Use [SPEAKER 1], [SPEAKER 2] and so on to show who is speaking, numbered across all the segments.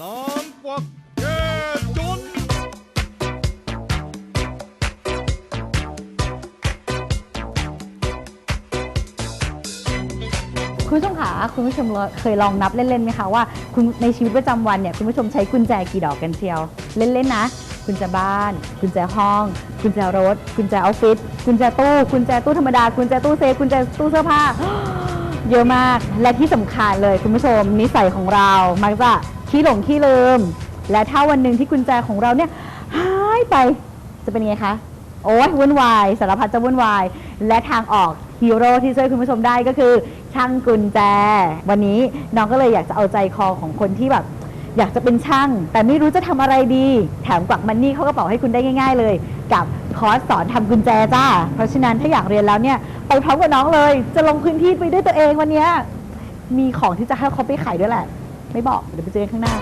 [SPEAKER 1] นานกว่าแก่จน
[SPEAKER 2] คุณผู้ชมคะคุณผู้ชมเคยลองนับเล่นๆไหมคะว่าคุณในชีวิตประจำวันเนี่ยคุณผู้ชมใช้กุญแจกี่ดอกกันเชียว เล่นๆนะกุญแจบ้าน กุญแจห้อง กุญแจรถ กุญแจออฟฟิศกุญแจตู้กุญแจตู้ธรรมดากุญแจตู้เซฟกุญแจตู้เสื้อผ้า เยอะมากและที่สำคัญเลยคุณผู้ชมนิสัยของเรามักจะ ขี้หลงขี้ลืม และถ้าวันหนึ่งที่กุญแจของเราเนี่ยหายไปจะเป็นยังไงคะ โอ้ยวุ่นวายสารพัดจะวุ่นวาย และทางออกฮีโร่ที่ช่วยคุณผู้ชมได้ก็คือ ช่างกุญแจ วันนี้น้องก็เลยอยากจะเอาใจคอของคนที่แบบ อยากจะเป็นช่าง แต่ไม่รู้จะทำอะไรดี แถมกวักมันนี่เข้ากระเป๋าให้คุณได้ง่าย ๆ เลย กับคอร์สสอนทำกุญแจจ้า เพราะฉะนั้นถ้าอยากเรียนแล้วเนี่ยไปพร้อมกับน้องเลย จะลงพื้นที่ไปด้วยตัวเองวันเนี้ยมีของที่จะให้เขาไปขายด้วยแหละ ไม่บอก เดี๋ยวไปเจอกันข้างหน้า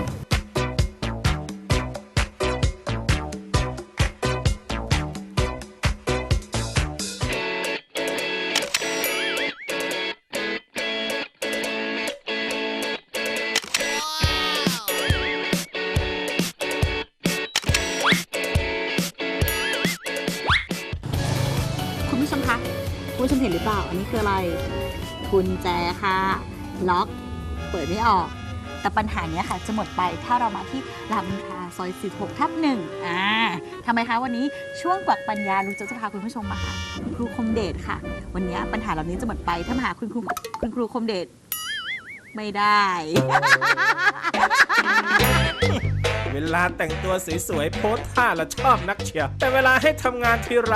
[SPEAKER 2] คุณผู้ชมคะ คุณผู้ชมเห็นหรือเปล่า อันนี้คืออะไรกุญแจค่ะ ล็อก เปิดไม่ออก แต่ปัญหานี้ค่ะจะหมดไปถ้าเรามาที่รามอินทราซอย 46 ทับหนึ่งอ่าทำไมคะวันนี้ช่วงกวักปัญญาลูกจะจะพาคุณผู้ชมมาหาคุณครูคมเดชค่ะ วันนี้ปัญหาเหล่านี้จะหมดไปถ้ามาหาคุณครูคุณครูคมเดชไม่ได้
[SPEAKER 3] เวลาแต่งตัวสวยๆโพสท่าละชอบนักเชียวแต่เวลาให้ทำงานทีไร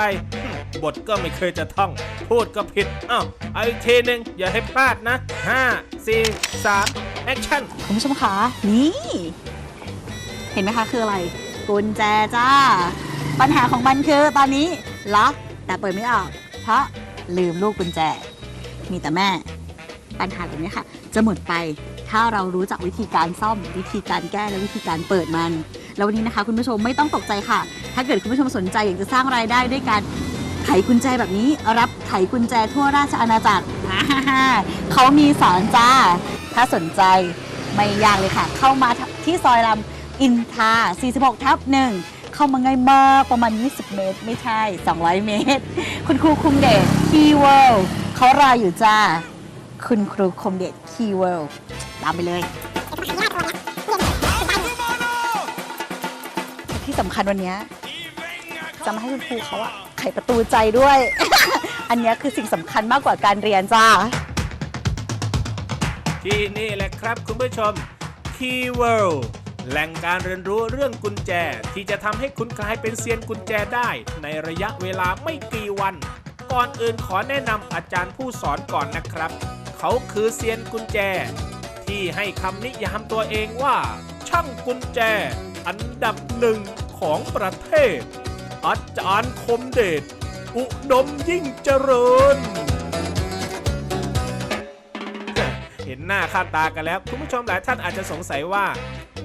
[SPEAKER 3] บทก็ไม่เคยจะท่อง พูดก็ผิดอ้าวเอาอีกทีหนึ่งอย่าให้พลาดนะ 5 4 3 แอคชั่น
[SPEAKER 2] คุณผู้ชมคะนี่ เห็นไหมคะคืออะไร กุญแจจ้า ปัญหาของมันคือตอนนี้ล็อกแต่เปิดไม่ออก เพราะลืมลูกกุญแจ มีแต่แม่ ปัญหาเหล่านี้ค่ะ จะหมดไปถ้าเรารู้จักวิธีการซ่อมวิธีการแก้และวิธีการเปิดมัน แล้ววันนี้นะคะ คุณผู้ชมไม่ต้องตกใจค่ะ ถ้าเกิดคุณผู้ชมสนใจอยากจะสร้างรายได้ด้วยการไขกุญแจแบบนี้รับไขกุญแจทั่วราชอาณาจักรอ่าฮ่าเขามีสอนจ้า ถ้าสนใจไม่ยากเลยค่ะ เข้ามาที่ซอยลำอินทา 46 ทับหนึ่งเข้ามาง่ายมากประมาณ 20 เมตร ไม่ใช่ 200 เมตร คุณครูคุมเดชคีย์เวิลด์เขารออยู่จ้า คุณครูคมเดชคีย์เวิลด์ตามไปเลย ที่สำคัญวันนี้จะมาให้คุณครูเขาอะไขประตูใจด้วย อันนี้คือสิ่งสำคัญมากกว่าการเรียนจ้า
[SPEAKER 3] ที่นี่แหละครับคุณผู้ชม Key World แหล่งการเรียนรู้เรื่องกุญแจที่จะทำให้คุณกลายเป็นเซียนกุญแจได้ ในระยะเวลาไม่กี่วัน ก่อนอื่นขอแนะนำอาจารย์ผู้สอนก่อนนะครับ เขาคือเซียนกุญแจ ที่ให้คำนิยามตัวเองว่า ช่างกุญแจ อันดับหนึ่งของประเทศ อาจารย์คมเดชอุดมยิ่งเจริญ หน้าค่าตากันแล้ว คุณผู้ชมหลายท่านอาจจะสงสัยว่า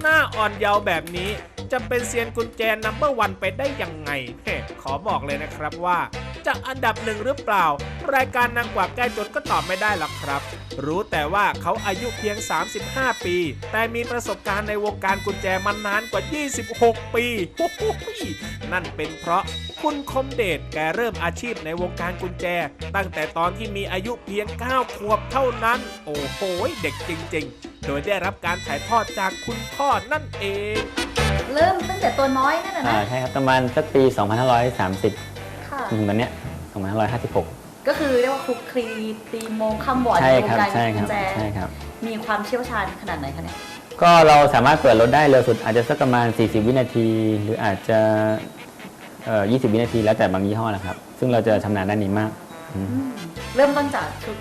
[SPEAKER 3] หน้าอ่อนเยาว์แบบนี้ จะเป็นเซียนกุญแจนัมเบอร์วันไปได้ยังไงเฮ้ขอบอกเลยนะครับว่าจะอันดับหนึ่งหรือเปล่า รายการนางกวักแก้จนก็ตอบไม่ได้หรอกครับ รู้แต่ว่าเขาอายุเพียง 35 ปี แต่มีประสบการณ์ในวงการกุญแจมานานกว่า 26 ปี นั่นเป็นเพราะ คุณคมเดชแกเริ่มอาชีพในวงการกุญแจ ตั้งแต่ตอนที่มีอายุเพียง 9 ขวบเท่านั้น โอ้โหเด็กจริง ๆ โดยได้รับการถ่ายทอดจากคุณพ่อนั่นเอง
[SPEAKER 2] เริ่มตั้งแต่ตัวน้อยนั่นนะ
[SPEAKER 4] อ่า
[SPEAKER 2] นะ
[SPEAKER 4] ใช่ครับประมาณสักปี 2530
[SPEAKER 2] ค่ะ
[SPEAKER 4] ถึงวันเนี้ย2556
[SPEAKER 2] ก็คือเรียกว่าคลุกคลีตีโมงข้ามบอร์ด
[SPEAKER 4] ใช่
[SPEAKER 2] ในว
[SPEAKER 4] ครั
[SPEAKER 2] ง
[SPEAKER 4] บ
[SPEAKER 2] การ
[SPEAKER 4] ใช่
[SPEAKER 2] กุ
[SPEAKER 4] ครั
[SPEAKER 2] ญ
[SPEAKER 4] บ
[SPEAKER 2] แจ
[SPEAKER 4] ใช่ครับ
[SPEAKER 2] มีความเชี่ยวชาญขนาดไหนคะเนี่ย
[SPEAKER 4] ก็เราสามารถเปิดรถได้เร็วสุดอาจจะสักประมาณ 40 วินาที หรืออาจจะ เอ่อ20 วินาทีแล้วแต่บางยี่ห้อนะครับ ซึ่งเราจะชำนาญด้านนี้มากอืม
[SPEAKER 2] เริ่มต้นจากธุ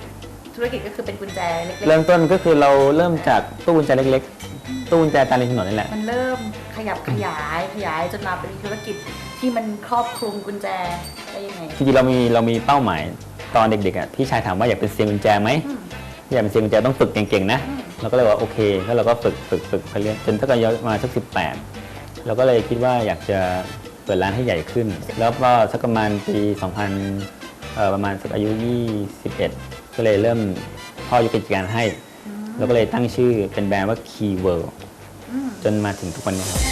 [SPEAKER 2] ธุรกิจก็คือเป็นกุญแจเล็ก
[SPEAKER 4] เริ่มต้นก็คือเราเริ่มจากตู้กุญแจเล็กๆ ตู้กุญแจตามริมถนนนี่แหละ
[SPEAKER 2] ๆมันเริ่มขยับขยายขยายจนมาเป็นธุรกิจที่มันครอบคลุมกุญแจได้ยังไง
[SPEAKER 4] จริงๆเรามีเรามีเป้าหมายตอนเด็กๆอะพี่ชายถามว่าอยากเป็นเซียนกุญแจไหม
[SPEAKER 2] อืม
[SPEAKER 4] อยากเป็นเซียนกุญแจต้องฝึกเก่งๆนะ
[SPEAKER 2] อืม
[SPEAKER 4] เราก็เลยว่าโอเคแล้วเราก็ฝึกฝึกฝึกไปเรื่อยจนถ้าก็ย้อนมาสักสิบแปดเราก็เลยคิดว่าอยากจะ เปิดร้านให้ใหญ่ขึ้น แล้วก็สักประมาณปี 2000เอ่อประมาณสักอายุ 21 ก็เลยเริ่มพ่อยกกิจการให้เราก็เลยตั้งชื่อเป็นแบรนด์ว่า Key World จนมาถึงทุกวันนี้ครับ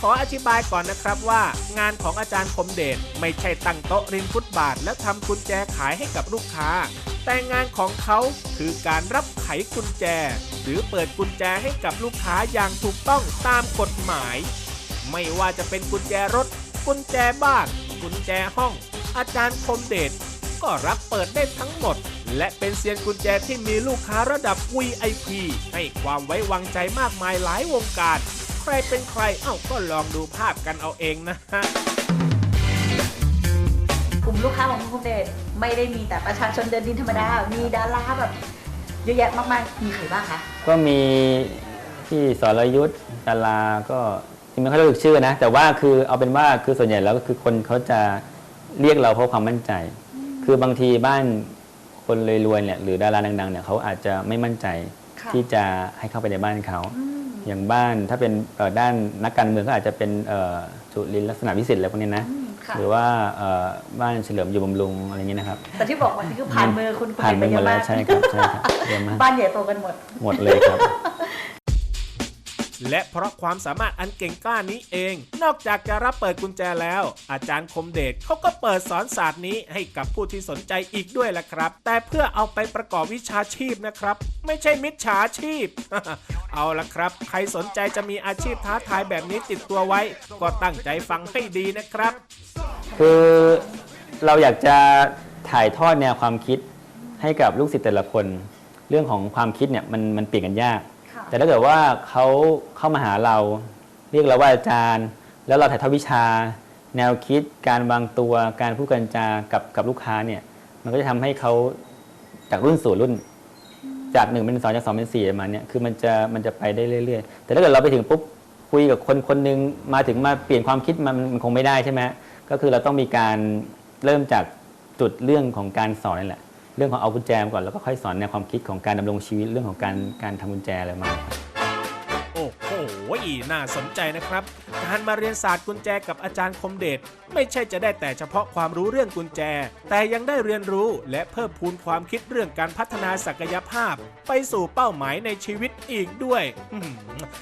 [SPEAKER 3] ขออธิบายก่อนนะครับว่า งานของอาจารย์คมเดชไม่ใช่ตั้งโต๊ะริมฟุตบาท แล้วทำกุญแจขายให้กับลูกค้า แต่งานของเขาคือการรับไขกุญแจ หรือเปิดกุญแจให้กับลูกค้าอย่างถูกต้องตามกฎหมาย ไม่ว่าจะเป็นกุญแจรถ กุญแจบ้าน กุญแจห้อง อาจารย์คมเดชก็รับเปิดได้ทั้งหมด และเป็นเซียนกุญแจที่มีลูกค้าระดับ VIP ให้ความไว้วางใจมากมายหลายวงการ ใครเป็นใครเอ้าก็ลองดูภาพกันเอาเองนะฮะ
[SPEAKER 2] กลุ่มลูกค้าของคุณคมเดชไม่ได้มีแต่ประชาชนเดินดินธรรมดา มีดาราแบบเยอะแยะมากมายมีใครบ้างคะ
[SPEAKER 4] ก็มีที่สรยุทธ์ดาราก็ที่ ไม่ค่อยรู้จักชื่อนะ แต่ว่าคือเอาเป็นว่าคือส่วนใหญ่แล้วก็คือคนเขาจะเรียกเราเพราะความมั่นใจ คือบางทีบ้านคนรวยๆเนี่ยหรือดาราดังๆเนี่ยเขาอาจจะไม่มั่นใจ
[SPEAKER 2] ค่ะ
[SPEAKER 4] ที่จะให้เข้าไปในบ้านเขา อย่างบ้านถ้าเป็นเอ่อด้านนักการเมืองก็อาจจะเป็นเอ่อจุลินลักษณะวิสิทธิ์อะไรพวกนี้นะ
[SPEAKER 2] อืมค่ะ
[SPEAKER 4] หรือว่าเอ่อบ้านเฉลิมอยู่บำรุงอะไรอย่างนี้นะครับ
[SPEAKER 2] แต่ที่บอกมานี่คือผ่านมือคุณคม
[SPEAKER 4] ผ่าน
[SPEAKER 2] เดช
[SPEAKER 4] ไป
[SPEAKER 2] ไป
[SPEAKER 4] หม
[SPEAKER 2] เย
[SPEAKER 4] ด
[SPEAKER 2] อะ
[SPEAKER 4] แล้ว
[SPEAKER 2] มาก
[SPEAKER 4] ใช่ครับใช่ครับเยอะมาก
[SPEAKER 2] บ้านใหญ่โตกันหมด
[SPEAKER 4] หมดเลยครับ
[SPEAKER 3] และเพราะความสามารถอันเก่งกล้านี้เอง นอกจากจะรับเปิดกุญแจแล้ว อาจารย์คมเดชเขาก็เปิดสอนศาสตร์นี้ให้กับผู้ที่สนใจอีกด้วยล่ะครับ แต่เพื่อเอาไปประกอบวิชาชีพนะครับ ไม่ใช่มิจฉาชีพ เอาละครับ ใครสนใจจะมีอาชีพท้าทายแบบนี้ติดตัวไว้ ก็ตั้งใจฟังให้ดีนะครับ
[SPEAKER 4] คือเราอยากจะถ่ายทอดแนวความคิดให้กับลูกศิษย์แต่ละคน เรื่องของความคิดเนี่ยมันมันเปลี่ยนกันยาก
[SPEAKER 2] ค่ะ
[SPEAKER 4] แต่ถ้าเกิดว่าเขาเข้ามาหาเรา เรียกเราว่าอาจารย์ แล้วเราถ่ายทอดวิชา แนวคิดการวางตัวการพูดกันจากับกับลูกค้าเนี่ย มันก็จะทำให้เขาจากรุ่นสู่รุ่น จากหนึ่งเป็นสองจากสองเป็นสี่ประมาณเนี้ยคือมันจะมันจะไปได้เรื่อย ๆ แต่ถ้าเกิดเราไปถึงปุ๊บคุยกับคนคนหนึงมาถึงมาเปลี่ยนความคิดมันมันคงไม่ได้ใช่ไหมก็คือเราต้องมีการเริ่มจากจุดเรื่องของการสอนนี่แหละ เรื่องของเอากุญแจมาก่อนแล้วก็ค่อยสอนแนวความคิดของการดำรงชีวิตเรื่องของการการทำกุญแจอะไรมา
[SPEAKER 3] โอ้โห น่าสนใจนะครับ การมาเรียนศาสตร์กุญแจกับอาจารย์คมเดชไม่ใช่จะได้แต่เฉพาะความรู้เรื่องกุญแจ แต่ยังได้เรียนรู้และเพิ่มพูนความคิดเรื่องการพัฒนาศักยภาพ ไปสู่เป้าหมายในชีวิตอีกด้วย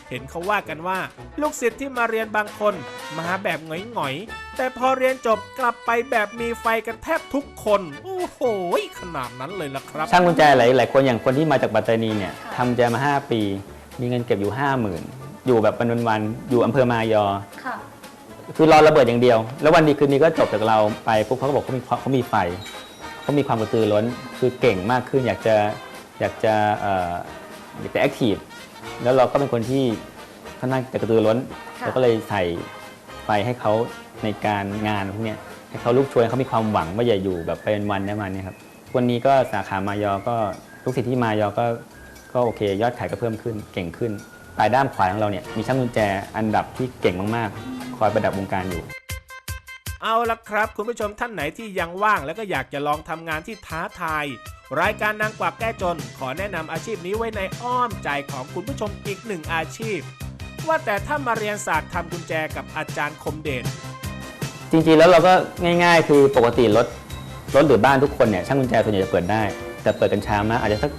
[SPEAKER 3] เห็นเขาว่ากันว่า ลูกศิษย์ที่มาเรียนบางคน มาแบบหงอยๆ แต่พอเรียนจบกลับไปแบบมีไฟกันแทบทุกคน โอ้โห ขนาดนั้นเลยล่ะครับ
[SPEAKER 4] ช่างกุญแจหลายหลายคนอย่างคนที่มาจากปัตตานีเนี่ยทำกุญแจมา 5 ปี มีเงินเก็บอยู่ 5 0,000 อยู่แบบวันวันๆอยู่อำเภอมายอ
[SPEAKER 2] ค่ะ
[SPEAKER 4] คือรอระเบิดอย่างเดียว แล้ววันดีคืนนี้ก็จบจากเราไปปุ๊บเขาก็บอกเขามีเขามีไฟเขามีความกระตือร้น คือเก่งมากขึ้นอยากจะอยากจะเอ่ออยากจะแอคทีฟ แล้วเราก็เป็นคนที่ค่อนข้างจะกระตือร้น
[SPEAKER 2] ค่ะ
[SPEAKER 4] เราก็เลยใส่ไฟให้เขาในการงานพวกเนี้ยให้เขาลุกชวนให้เขามีความหวังว่าอย่าอยู่แบบไปเป็นวันได้มาเนี่ยครับ วันนี้ก็สาขามายอก็ลูกศิษย์ที่มายอก็ ก็โอเคยอดขายก็เพิ่มขึ้นเก่งขึ้น ปลายด้ามขวาของเราเนี่ยมีช่างกุญแจอันดับที่เก่งมากๆ คอยประดับวงการอยู่
[SPEAKER 3] เอาละครับ คุณผู้ชมท่านไหนที่ยังว่างแล้วก็อยากจะลองทำงานที่ท้าทาย รายการนางกวักแก้จน ขอแนะนำอาชีพนี้ไว้ในอ้อมใจของคุณผู้ชมอีกหนึ่งอาชีพ ว่าแต่ถ้ามาเรียนศาสตร์ทำกุญแจกับอาจารย์คมเดช
[SPEAKER 4] จริงๆแล้วเราก็ง่าย ๆ คือปกติรถรถหรือบ้านทุกคนเนี่ยช่างกุญแจส่วนใหญ่จะเปิดได้ แต่เปิดกันช้ามากอาจจะสัก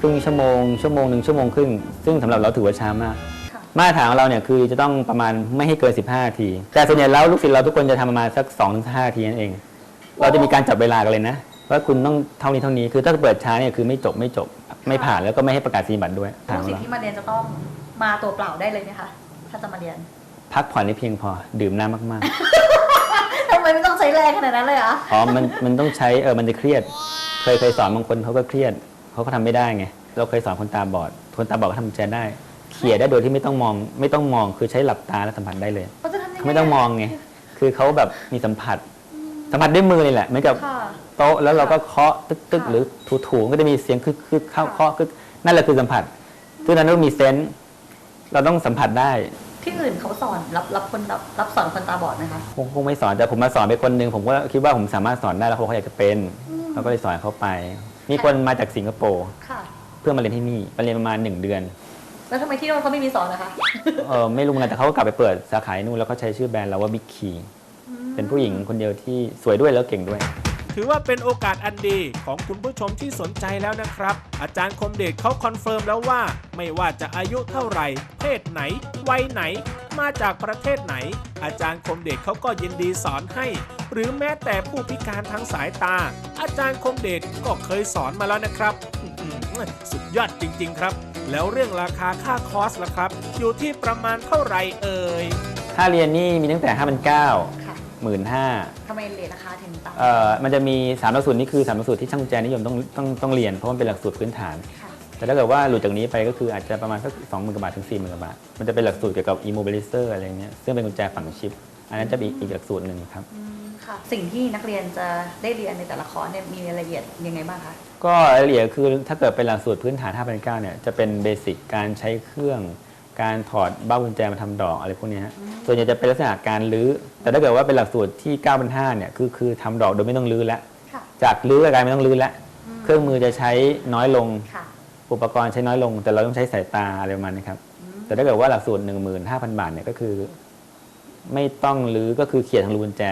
[SPEAKER 4] ครึ่งชั่วโมงชั่วโมงหนึ่งชั่วโมงครึ่งซึ่งสำหรับเราถือว่าช้ามาก
[SPEAKER 2] ค่ะ
[SPEAKER 4] มาตรฐานของเราเนี่ยคือจะต้องประมาณไม่ให้เกิน 15นาที แต่ส่วนใหญ่แล้วลูกศิษย์เราทุกคนจะทำประมาณสัก2-5ถึงนาทีนั่นเอง เราจะมีการจับเวลากันเลยนะ ว่าคุณต้องเท่านี้เท่านี้คือถ้าเปิดช้าเนี่ยคือไม่จบไม่จบ ไม่ผ่านแล้วก็ไม่ให้ประกาศนียบัตรด้วยทาง
[SPEAKER 2] ผู้
[SPEAKER 4] ของ
[SPEAKER 2] ศิษ
[SPEAKER 4] เรา
[SPEAKER 2] ย์ที่มาเรียนจะต้องมาตัวเปล่าได้เลยไหมคะ ถ้าจะมาเรียน
[SPEAKER 4] พักผ่อนให้เพียงพอดื่มน้ำมาก
[SPEAKER 2] ทำไมไม่ต้องใช้แรงขนาดนั้นเลยเหรอะ
[SPEAKER 4] ๆอ๋อมันมันต้องใช้เออมันจะเครียด เคยเคยสอนบางคนเขาก็เครียด เขาก็ทำไม่ได้ไง เราเคยสอนคนตาบอด คนตาบอดก็ทำกุญแจได้ เขี่ยได้โดยที่ไม่ต้องมอง ไม่ต้องมองคือใช้หลับตาแล้วสัมผัสได้เลย
[SPEAKER 2] เขาจะทำยังไง
[SPEAKER 4] เขาไม่ต้องมองไง คือเขาแบบมีสัมผัส สัมผัสด้วยมือเลยแหละเหมือนกับ
[SPEAKER 2] ค่ะ
[SPEAKER 4] โต๊ะแล้วเราก็เคาะตึกตึก
[SPEAKER 2] ค่ะ
[SPEAKER 4] หรือถูถูๆก็จะมีเสียงคึกคึกเข้า
[SPEAKER 2] ค่ะ
[SPEAKER 4] เคาะคึกนั่นแหละคือสัมผัสซึ่งนั้นต้องมีเซนส์เราต้องสัมผัสได้
[SPEAKER 2] ที่อื่นเขาสอนรับรับคนรับรับสอนคนตาบอดไหมคะ
[SPEAKER 4] คงคงไม่สอนแต่ผมมาสอนไปคนหนึ่งผมก็คิดว่าผมสามารถสอนได้แล้วเขาบอกเขาอยากจะเป็นเขาก็เลยสอนเขาไป มีคนมาจากสิงคโปร์
[SPEAKER 2] ค่ะ
[SPEAKER 4] เพื่อมาเรียนที่นี่มาเรียนประมาณหนึ่งเดือน
[SPEAKER 2] แล้วทำไมที่โน่นเขาไม่มีสอนนะคะ
[SPEAKER 4] เออไม่รู้เหมือนกันแต่เขาก็กลับไปเปิดสาขาที่นู่นแล้วก็ใช้ชื่อแบรนด์เราว่าบิ๊กคีเป็นผู้หญิงคนเดียวที่สวยด้วยแล้วเก่งด้วย
[SPEAKER 3] ถือว่าเป็นโอกาสอันดีของคุณผู้ชมที่สนใจแล้วนะครับ อาจารย์คมเดชเขาคอนเฟิร์มแล้วว่า ไม่ว่าจะอายุเท่าไหร่ เพศไหน วัยไหน มาจากประเทศไหน อาจารย์คมเดชเขาก็ยินดีสอนให้ หรือแม้แต่ผู้พิการทางสายตา อาจารย์คมเดชก็เคยสอนมาแล้วนะครับอื้อหือสุดยอดจริง ๆ ครับ แล้วเรื่องราคาค่าคอร์สล่ะครับ อยู่ที่ประมาณเท่าไหร่เอ่ย
[SPEAKER 4] ถ้าเรียนนี่มีตั้งแต่ 5 9 0 0
[SPEAKER 2] ค่ะ
[SPEAKER 4] หมื่นห้า
[SPEAKER 2] ทำไมเรียนราคาถึงต่ำ
[SPEAKER 4] เอ่อมันจะมี3หลักสูตรนี่คือ3หลักสูตรที่ช่างกุญแจนิยมต้องต้องต้องเรียนเพราะมันเป็นหลักสูตรพื้นฐาน
[SPEAKER 2] ค่ะ
[SPEAKER 4] แต่ถ้าเกิดว่าหลุดจากนี้ไปก็คืออาจจะประมาณสักสองหมื่นกว่าบาทถึงสี่หมื่นกว่าบาท มันจะเป็นหลักสูตรเกี่ยวกับ immobilizer อะไรเงี้ยซึ่งเป็นกุญแจฝังชิป อันนั้นจะมีอีกหลักสูตรหนึ่งครับ
[SPEAKER 2] ค่ะ สิ่งที่นักเรียนจะได้เรียนในแต่ละคอร์สเนี่ยมีรายละเอียดยังไงบ้างคะ
[SPEAKER 4] ก็รายละเอียดคือถ้าเกิดเป็นหลักสูตรพื้นฐาน5 0 0เนี่ยจะเป็นเบสิกการใช้เครื่อง การถอดเบ้ากุญแจมาทำดอกอะไรพวกเนี้ยฮะส่วนใหญ่จะเป็นลักษณะการลื้อ แต่ถ้าเกิดว่าเป็นหลักสูตรที่9 5 0 0เนี่ยคือคือทำดอกโดยไม่ต้องลื้อแล้ว
[SPEAKER 2] ค่ะ
[SPEAKER 4] จากลื้อกลายไม่ต้องลื้อแล้ว เครื่องมือจะใช้น้อยลง
[SPEAKER 2] ค่ะ
[SPEAKER 4] อุปกรณ์ใช้น้อยลง แต่เราต้องใช้สายตาอะไรประมาณนี้ครับ แต่ถ้าเกิดว่าหลักสูตร 15,000 บาทเนี่ยก็คือ ไม่ต้องรื้อก็คือเขียนทางรูกุญแจ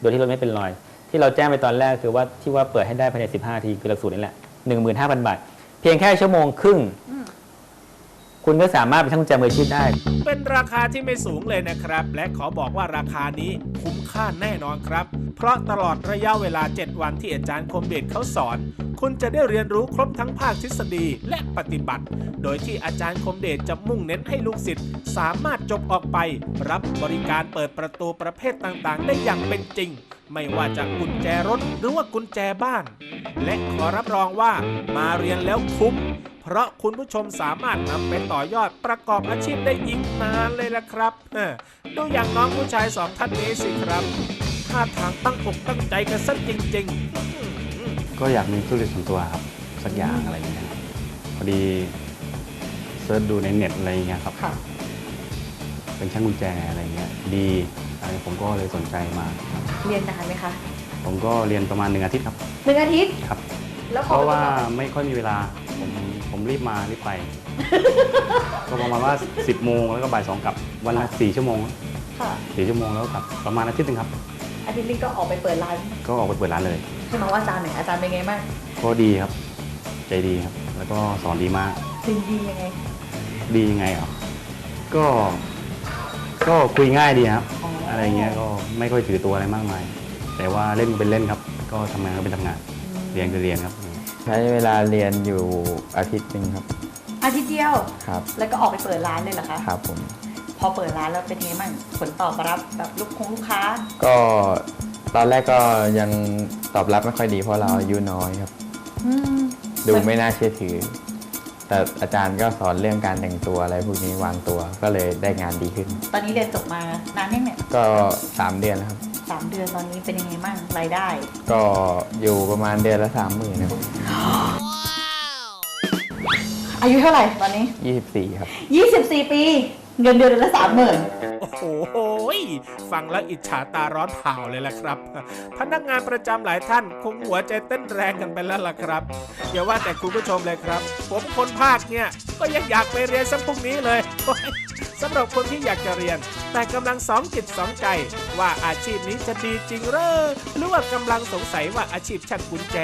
[SPEAKER 4] โดยที่รถไม่เป็นรอย ที่เราแจ้งไปตอนแรกคือว่าที่ว่าเปิดให้ได้ภายใน 15นาทีคือหลักสูตรนี่แหละ15,000 บาท เพียงแค่ชั่วโมงครึ่ง คุณก็สามารถเป็นช่างกุญแจมืออาชีพได้
[SPEAKER 3] เป็นราคาที่ไม่สูงเลยนะครับ และขอบอกว่าราคานี้คุ้มค่าแน่นอนครับ เพราะตลอดระยะเวลา 7 วันที่อาจารย์คมเดชเขาสอน คุณจะได้เรียนรู้ครบทั้งภาคทฤษฎีและปฏิบัติ โดยที่อาจารย์คมเดชจะมุ่งเน้นให้ลูกศิษย์สามารถจบออกไป รับบริการเปิดประตูประเภทต่างๆ ได้อย่างเป็นจริง ไม่ว่าจะกุญแจรถหรือว่ากุญแจบ้าน และขอรับรองว่ามาเรียนแล้วคุ้ม เพราะคุณผู้ชมสามารถนำไปต่อยอดประกอบอาชีพได้อีกนานเลยละครับเออดูอย่างน้องผู้ชายสองท่านนี้สิครับท่าทางตั้งอกตั้งใจกันซะจริง ๆ
[SPEAKER 5] ก็อยากมีธุรกิจส่วนตัวครับ สักอย่างอะไรอย่างเงี้ยครับพอดีเซิร์ชดูในเน็ตอะไรอย่างเงี้ยครับ
[SPEAKER 2] ค่ะ
[SPEAKER 5] เป็นช่างกุญแจอะไรเงี้ยดีอะไรผมก็เลยสนใจมาครับ
[SPEAKER 2] เรียนนานไหมคะ
[SPEAKER 5] ผมก็เรียนประมาณหนึ่งอาทิตย์ครับ
[SPEAKER 2] หนึ่งอาทิตย์
[SPEAKER 5] ครับ
[SPEAKER 2] แล้ว
[SPEAKER 5] เพ
[SPEAKER 2] พอ
[SPEAKER 5] ราะว่า
[SPEAKER 2] ไป
[SPEAKER 5] ไม่ค่อยมีเวลา ผมผมรีบมารีบไป ก็ประมาณว่า 10โมงแล้วก็บ่ายสองกลับวันละสี่ชั่วโมง
[SPEAKER 2] ค่ะ
[SPEAKER 5] สี่ชั่วโมงแล้วก็กลับประมาณอาทิตย์หนึงครับ
[SPEAKER 2] อาทิตย์นี้ก็ออกไปเปิดร้าน
[SPEAKER 5] ก็ออกไปเปิดร้านเลย
[SPEAKER 2] ให้น้องอาจารย์หน่อยอาจารย์เป็นไงบ้าง
[SPEAKER 5] ก็ดีครับ ใจดีครับ แล้วก็สอนดีมาก
[SPEAKER 2] จริงดียังไง
[SPEAKER 5] ดียังไงอะก็ ก็คุยง่ายดีครับ
[SPEAKER 2] อ๋ออ
[SPEAKER 5] อะไรเงี้ยก็ไม่ค่อยถือตัวอะไรมากมาย แต่ว่าเล่นก็เป็นเล่นครับ ก็ทำงานก็เป็นทำงาน เรียนก็เรียนครับ
[SPEAKER 6] ใช้เวลาเรียนอยู่อาทิตย์หนึ่งครับ
[SPEAKER 2] อาทิตย์เดียว
[SPEAKER 6] ครับ
[SPEAKER 2] แล้วก็ออกไปเปิดร้านเลยเหรอคะ
[SPEAKER 6] ครับผม
[SPEAKER 2] พอเปิดร้านแล้วเป็นไงบ้างผลตอบรับแบบลูกคงลูกค้า
[SPEAKER 6] ก็ตอนแรกก็ยังตอบรับไม่ค่อยดีเพราะเราอายุน้อยครับ
[SPEAKER 2] อืม
[SPEAKER 6] ดูไม่น่าเชื่อถือ แต่อาจารย์ก็สอนเรื่องการแต่งตัวอะไรพวกนี้วางตัวก็เลยได้งานดีขึ้น
[SPEAKER 2] ตอนนี้เรียนจบมานานยังเนี่ย
[SPEAKER 6] ก็ 3 เดือนแล้วครับ
[SPEAKER 2] สามเดือนตอนนี้เป็นยังไงบ้างรายได้
[SPEAKER 6] ก็อยู่ประมาณเดือนละสามหมื่นครับ
[SPEAKER 2] อายุเท่าไหร่ตอนนี้
[SPEAKER 6] ยี่สิบสี่ครับ
[SPEAKER 2] 24 ปี เงินเดือนเดือนละสามหมื่น
[SPEAKER 3] โอ้โหยฟังแล้วอิจฉาตาร้อนเผาเลยล่ะครับ พนักงานประจำหลายท่านคงหัวใจเต้นแรงกันไปแล้วล่ะครับอย่าว่าแต่คุณผู้ชมเลยครับ ผมคนภาคเนี่ย ก็ยังอยากไปเรียนสักพรุ่งนี้เลยโอ้ย สำหรับคนที่อยากจะเรียน แต่กำลังสองจิตสองใจ ว่าอาชีพนี้จะดีจริงเหรอหรือว่ากำลังสงสัยว่าอาชีพช่างกุญแจ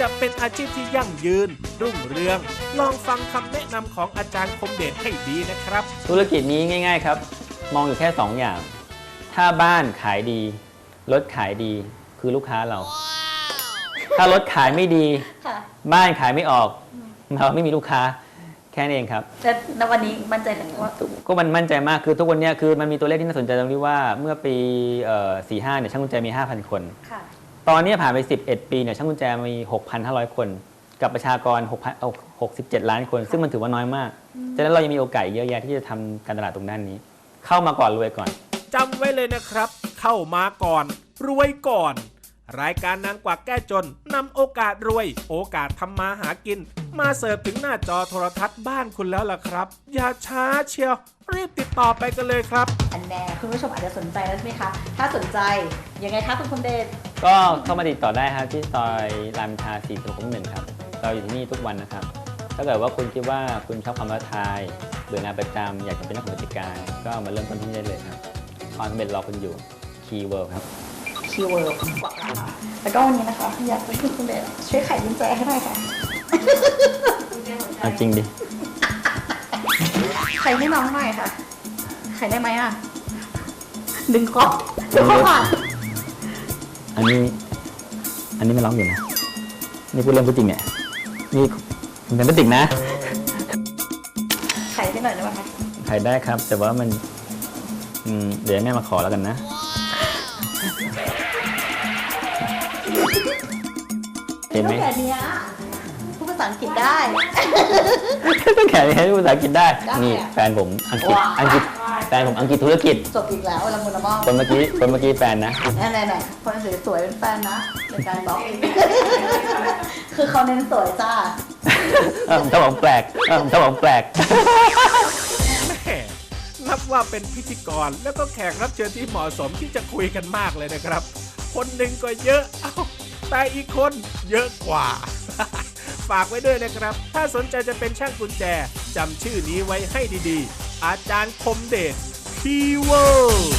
[SPEAKER 3] จะเป็นอาชีพที่ยั่งยืน รุ่งเรือง ลองฟังคำแนะนำของอาจารย์คมเดชให้ดีนะครับ
[SPEAKER 4] ธุรกิจนี้ง่าย ๆครับ มองอยู่แค่ 2 อย่าง ถ้าบ้านขายดีรถขายดีคือลูกค้าเรา ถ้ารถขายไม่ดี
[SPEAKER 2] ค่ะ
[SPEAKER 4] บ้านขายไม่ออก เราไม่มีลูกค้าแค่นั้นเองครับ
[SPEAKER 2] แต่ณวันนี้มั่นใจเลยว่า
[SPEAKER 4] ก็มันมั่นใจมากคือทุกวันเนี้ยคือมันมีตัวเลขที่น่าสนใจตรงที่ว่าเมื่อปีสี่ห้าเนี่ยช่างกุญแจมี 5,000 คน
[SPEAKER 2] ค่ะ
[SPEAKER 4] ตอนนี้ผ่านไป 11 ปีเนี่ยช่างกุญแจมี 6,500 คน กับประชากร6,000เอา67ล้านคน ซึ่งมันถือว่าน้อยมากฉะนั้นเรายังมีโอกาสอีกเยอะแยะที่จะทำการตลาดตรงด้านนี้ เข้ามาก่อนรวยก่อน
[SPEAKER 3] จำไว้เลยนะครับ เข้ามาก่อน รวยก่อน รายการนางกวักแก้จนนำโอกาสรวย โอกาสทำมาหากิน มาเสิร์ฟถึงหน้าจอโทรทัศน์บ้านคุณแล้วล่ะครับ อย่าช้าเชียว รีบติดต่อไปกันเลยครับ
[SPEAKER 2] อันแน่คุณผู้ชมอาจจะสนใจแล้วใช่ไหมคะ ถ้าสนใจยังไงคะคุณคมเดช
[SPEAKER 4] ก็เข้ามาติดต่อได้ครับที่ซอยรามอินทรา4 6 1ครับ เราอยู่ที่นี่ทุกวันนะครับ ถ้าเกิดว่าคุณคิดว่าคุณชอบความท้าทายเบื่องานประจำอยากจะเป็นนักบริการ ก็มาเริ่มต้นที่นี่ได้เลยครับความสำเร็จรอคุณอยู่ Key World ครับ
[SPEAKER 2] คี ทีเวิร์กว่าค่ะแล้วก็วันนี้นะคะอยากจะให้คุณเดชช่วยไขกุญแจให้หน่อยค่ะ
[SPEAKER 4] เอาจริงดิ
[SPEAKER 2] ไขให้น้องหน่อยค่ะ ไขได้ไหมอะ ดึงคอดึงคอขาด
[SPEAKER 4] อันนี้ อันนี้ไม่ร้องอยู่นะ นี่พูดเรื่องพูดจริงเนี่ย นี่คุณเป็นพลาสติกนะ
[SPEAKER 2] ไขให้หน่อยได้ไหมคะ
[SPEAKER 4] ใครได้ครับ แต่ว่ามัน อืม เดี๋ยวให้แม่มาขอแล้วกันนะ เห็นไหม
[SPEAKER 2] ต้องแบบเนี้ยพูดภาษาอังกฤษได้
[SPEAKER 4] ต้องแข่งให้ภาษาอังกฤษได้
[SPEAKER 2] ได้
[SPEAKER 4] นี่
[SPEAKER 2] อะ
[SPEAKER 4] แฟนผมอังกฤษ
[SPEAKER 2] ว้าว
[SPEAKER 4] อังกฤษแฟนผมอังกฤษธุรกิจ
[SPEAKER 2] จบอีกแล้วละมุนละม่อม
[SPEAKER 4] คนเมื่อกี้คนเมื่อกี้แฟนนะ
[SPEAKER 2] แน่ไหนไหนๆคนสวยๆเป็นแฟนนะในการบล็อก คือเขาเน้นสวยจ้า
[SPEAKER 4] เออผมต้องบอกแปลกเออผมต้องบอกแปลก
[SPEAKER 3] แม่นับว่าเป็นพิธีกรแล้วก็แขกรับเชิญที่เหมาะสมที่จะคุยกันมากเลยนะครับ คนหนึ่งก็เยอะ เอ้า แต่อีกคนเยอะกว่า ฝากไว้ด้วยนะครับ ถ้าสนใจจะเป็นช่างกุญแจจำชื่อนี้ไว้ให้ดีๆ อาจารย์คมเดชพีเวอร์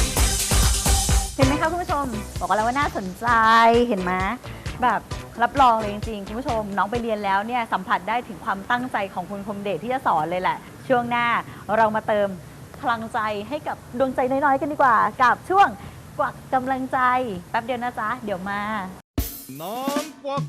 [SPEAKER 2] เห็นไหมคะคุณผู้ชม บอกแล้วว่าน่าสนใจเห็นไหมแบบรับรองเลยจริงๆคุณผู้ชม น้องไปเรียนแล้วเนี่ยสัมผัสได้ถึงความตั้งใจของคุณคมเดชที่จะสอนเลยแหละ ช่วงหน้าเรามาเติมพลังใจให้กับดวงใจน้อยๆกันดีกว่า กับช่วงกวักกำลังใจ แป๊บเดียวนะจ๊ะ เดี๋ยวมา
[SPEAKER 1] 南国。